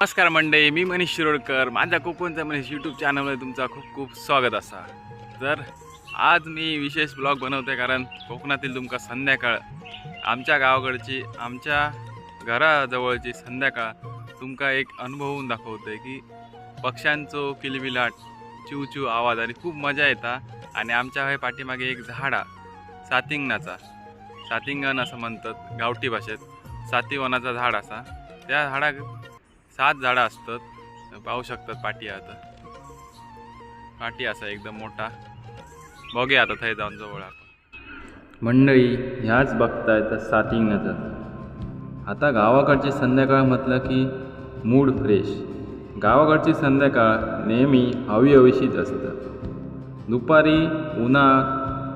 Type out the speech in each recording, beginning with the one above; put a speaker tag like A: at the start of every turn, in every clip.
A: नमस्कार मंडळी मी मनीष शिरोडकर. माझ्या कोकणचा मनीष यूट्यूब चॅनलमध्ये तुमचा खूप खूप स्वागत असा. तर आज मी विशेष ब्लॉग बनवते कारण कोकणातील तुमका संध्याकाळ आमच्या गावाकडची आमच्या घराजवळची संध्याकाळ तुमका एक अनुभवून दाखवते की पक्ष्यांचो किलबिलाट चिव चिव आवाज आणि खूप मजा येता आणि आमच्या हे पाठीमागे एक झाडा सातिंगणाचा. सातिंगण असं म्हणतात गावठी भाषेत. सातीवनाचा झाड असा. त्या झाडाक सात झाडं असतात. पाहू शकतात पाटी आता. पाटी असा एकदम मोठा. बघूया आता थंय जाऊन जवळ आपण. मंडळी ह्याच बघताय तर नजर आता गावाकडची संध्याकाळ म्हटलं की मूड फ्रेश गावाकडची संध्याकाळ नेहमी हवी हवीशीच असतं. दुपारी उन्हा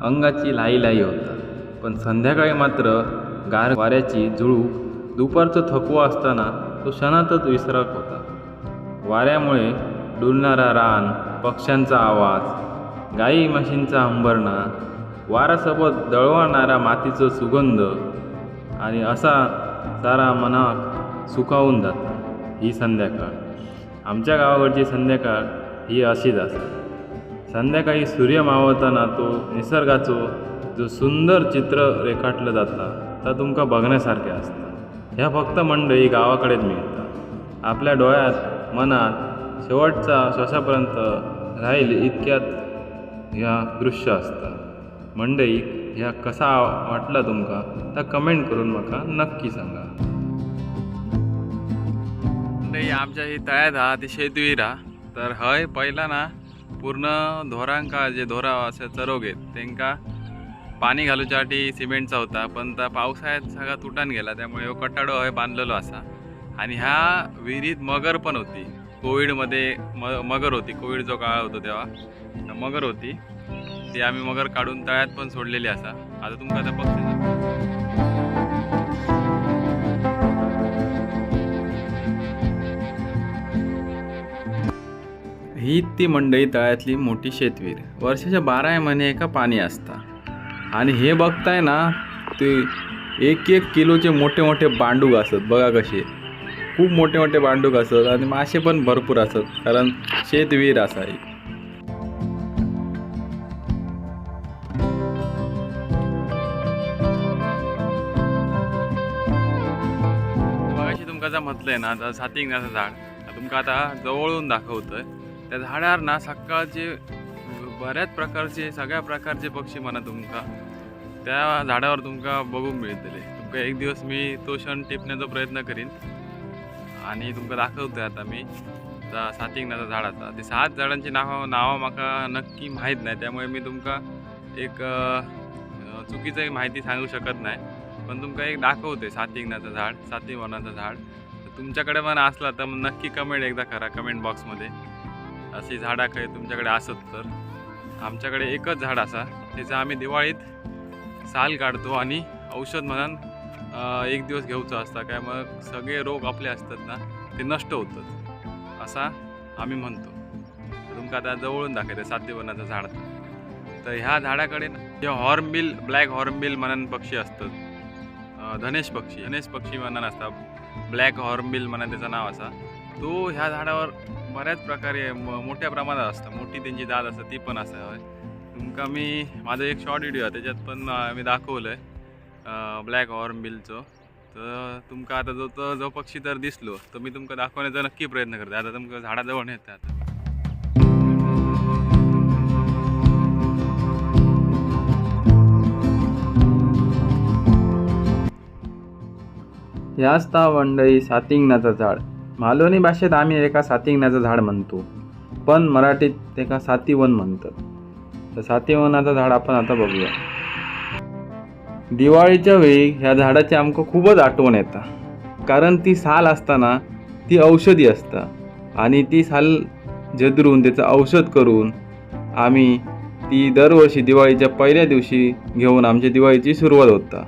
A: अंगाची लाई लाई होतात. पण संध्याकाळी मात्र गार वाऱ्याची जुळूक दुपारचं थकवा असताना तो क्षणातच विसरक होता. वाऱ्यामुळे डुलणारा रान पक्ष्यांचा आवाज गाई म्हशींचा अंबरणा वारासोबत दळवणारा मातीचं सुगंध आणि असा सारा मनाक सुखावून जाता ही संध्याकाळ. आमच्या गावाकडची संध्याकाळ ही अशीच असते. संध्याकाळी सूर्य मावळताना तो निसर्गाचो जो सुंदर चित्र रेखाटलं जाता तर तुमका बघण्यासारखे असतं. ह्या फक्त मंडळी गावाकडेच मिळतात. आपल्या डोळ्यात मनात शेवटचा श्वासापर्यंत राहील इतक्यात ह्या दृश्य असतं मंडळी ह्या कसा वाटला तुमका? तर कमेंट करून म्हाका नक्की सांगा. मंडळी आमच्या ही तळ्यात हा ती शेतवीर आहा तर हय पहिला ना पूर्ण धोरांका जे धोरा असे चरोगेत तेंका पाणी घालूच्यासाठी सिमेंटचा होता पण त्या पावसाळ्यात सगळा तुटान गेला त्यामुळे हो कट्टाडो हय बांधलेलो असा. आणि ह्या विहिरीत मगर पण होती. कोविडमध्ये म मगर होती. कोविड जो काळ होतो तेव्हा मगर होती. ती आम्ही मगर काढून तळ्यात पण सोडलेली असा. आता तुमका त्या पक्षी ही ती मंडई तळ्यातली मोठी शेतवीर. वर्षाच्या बारा महिने एका पाणी असता आणि हे बघताय ना ते एक एक किलोचे मोठे मोठे बांडूक असत बघा कसे. खूप मोठे मोठे बांडूक असत आणि मासे पण भरपूर असत कारण शेतवीर असा एक. मगाशी तुमका जर म्हटलंय ना आता सातिंग झाड. तुमकां आता जवळून दाखवतोय. त्या झाडावर ना सकाळचे बऱ्याच प्रकारचे सगळ्या प्रकारचे पक्षी म्हणा तुमका. त्या झाडावर तुमका बघूक मिळतले. तुमका एक दिवस मी तो क्षण टिपण्याचा प्रयत्न करीन. आणि तुमका दाखवतोय आता मी त्या झाड झाडाचा ते सात झाडांची नावं नावं म्हाका नक्की माहीत नाही. त्यामुळे मी तुमका एक चुकीचं माहिती सांगू शकत नाही. पण तुमका एक दाखवते सातिंगणाचं झाड साती वनाचं झाड. तुमच्याकडे पण असला तर मग नक्की कमेंट एकदा करा कमेंट बॉक्समध्ये. अशी झाडा काही तुमच्याकडे असत तर. आमच्याकडे एकच झाड असा त्याचं आम्ही दिवाळीत साल काढतो आणि औषध म्हणून एक दिवस घेऊचं असता. काय मग सगळे रोग आपले असतात ना ते नष्ट होतात. असा आम्ही म्हणतो. तुमका आता जवळून दाखवते साध्यवनाचं झाड. तर ह्या झाडाकडे जे हॉर्नबिल ब्लॅक हॉर्नबिल म्हणून पक्षी असतात. धनेश पक्षी. धनेश पक्षी म्हणून असतात. ब्लॅक हॉर्नबिल म्हणून त्याचं नाव असा. तो ह्या झाडावर बऱ्याच प्रकारे मोठ्या प्रमाणात असतं. मोठी त्यांची दाद असतं ती पण असं तुमका मी माझा एक शॉर्ट व्हिडिओ आहे त्याच्यात पण मी दाखवलं आहे ब्लॅक हॉर्नबिलचं तर तुमका आता जो तो जो पक्षी तर दिसलो तर मी तुमका दाखवण्याचा नक्की प्रयत्न करते. आता तुमका झाडाजवळ नेते आता. ह्याच ता वंडई सातिंगनाचं झाड. मालवणी भाषेत आम्ही एका सातिंगण्याचं झाड म्हणतो. पण मराठीत तेका सातीवन म्हणतात. तर सातीवनाचं झाड आपण आता बघूया. दिवाळीच्या वेळी ह्या झाडाची आमकां खूपच आठवण येता. कारण ती साल असताना ती औषधी असता. आणि ती साल जदरून त्याचं औषध करून आम्ही ती दरवर्षी दिवाळीच्या पहिल्या दिवशी घेऊन आमच्या दिवाळीची सुरुवात होता.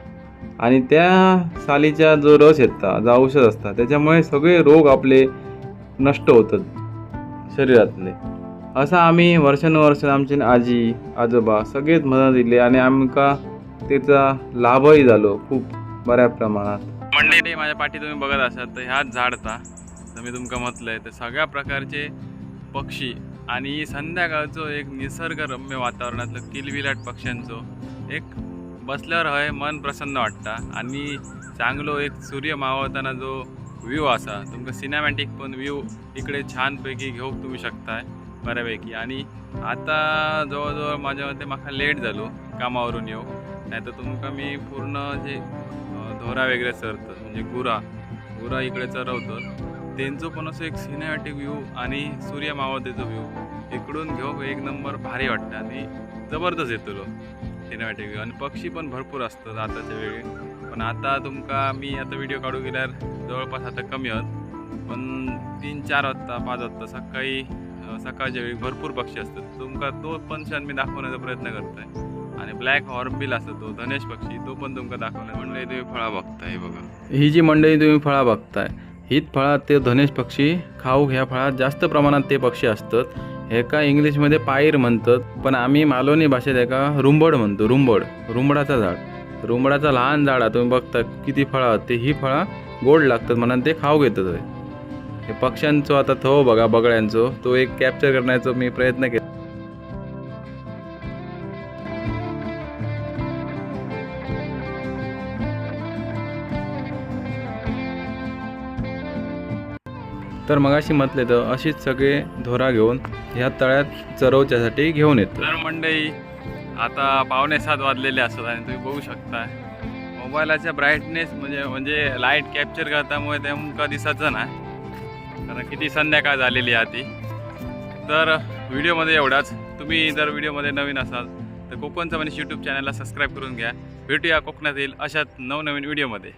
A: आणि त्या सालीचा जो रस येता जो औषध असता त्याच्यामुळे सगळे रोग आपले नष्ट होतात शरीरातले. असं आम्ही वर्षानुवर्ष आमचे आजी आजोबा सगळेच मदत दिले आणि आमका त्याचा लाभही झालो खूप बऱ्या प्रमाणात. मंडळी माझ्या पाठी तुम्ही बघत असाल तर ह्याच झाडता तर मी तुमका म्हटलंय तर सगळ्या प्रकारचे पक्षी आणि संध्याकाळचो एक निसर्गरम्य वातावरणातलं किलबिलाट पक्ष्यांचो एक बसल्यावर हय मन प्रसन्न वाटता. आणि चांगलो एक सूर्य मावळताना जो व्ह्यू असा तुमकां सिनेमॅटिक पण व्ह्यू इकडे छानपैकी घेवंक तुम्ही शकताय बऱ्यापैकी. आणि आता जवळजवळ माझ्या मते म्हाका लेट झालो कामावरून येऊ नाही तर तुमका मी पूर्ण जे धोरा वगैरे चरतात म्हणजे गुरा गुरा इकडे चरवतो त्यांचं पण असं एक सिनेमॅटिक व्ह्यू आणि सूर्य मावळतेचं व्ह्यू इकडून घेऊ एक नंबर भारी वाटतं आणि जबरदस्त येतो सिनेमॅटिक व्ह्यू आणि पक्षी पण भरपूर असतात आताच्या वेळी. पण आता तुमका मी आता व्हिडिओ काढू गेल्यावर जवळपास आता कमी आहोत पण तीन चार वाजता पाच वाजता सकाळी सकाळच्या वेळी भरपूर पक्षी असतात. तुमका तो पण क्षण मी दाखवण्याचा प्रयत्न करतोय. आणि ब्लॅक हॉर्नबिल असतो तो धनेश पक्षी तो पण तुमका दाखवला मंडळी तुम्ही फळा बघताय बघा. ही जी मंडळी तुम्ही फळा बघताय हीच फळात ते धनेश पक्षी खाऊ ह्या फळात जास्त प्रमाणात ते पक्षी असतात. एका इंग्लिशमध्ये पायर म्हणतात पण आम्ही मालवणी भाषेत एका रुंबड म्हणतो रुंबड. रुंबडाचं झाड. रुंबडाचं लहान झाड आहे तुम्ही बघता किती फळं आहेत ते ही फळं गोड लागतात म्हणून ते खाऊ घेतात. हे पक्ष्यांचो आता थो बघा बगळ्यांचो. तो एक कॅप्चर करण्याचा मी प्रयत्न केला. तर मगाशी म्हटले तर अशीच सगळे धोरा घेऊन ह्या तळ्यात चरवच्यासाठी घेऊन येतो. तर मंडई आता पावणे सात वाजलेले असतात आणि तुम्ही बघू शकता. मोबाईलाच्या ब्राईटनेस म्हणजे म्हणजे लाइट कॅप्चर करतामुळे ते मुका दिसायचं ना. कारण किती संध्याकाळ झालेली आहे ती. तर व्हिडिओमध्ये एवढाच. तुम्ही जर व्हिडिओमध्ये नवीन असाल तर कोकणचं म्हणजे यूट्यूब चॅनलला सबस्क्राईब करून घ्या. भेटूया कोकणातील अशाच नवनवीन व्हिडिओमध्ये.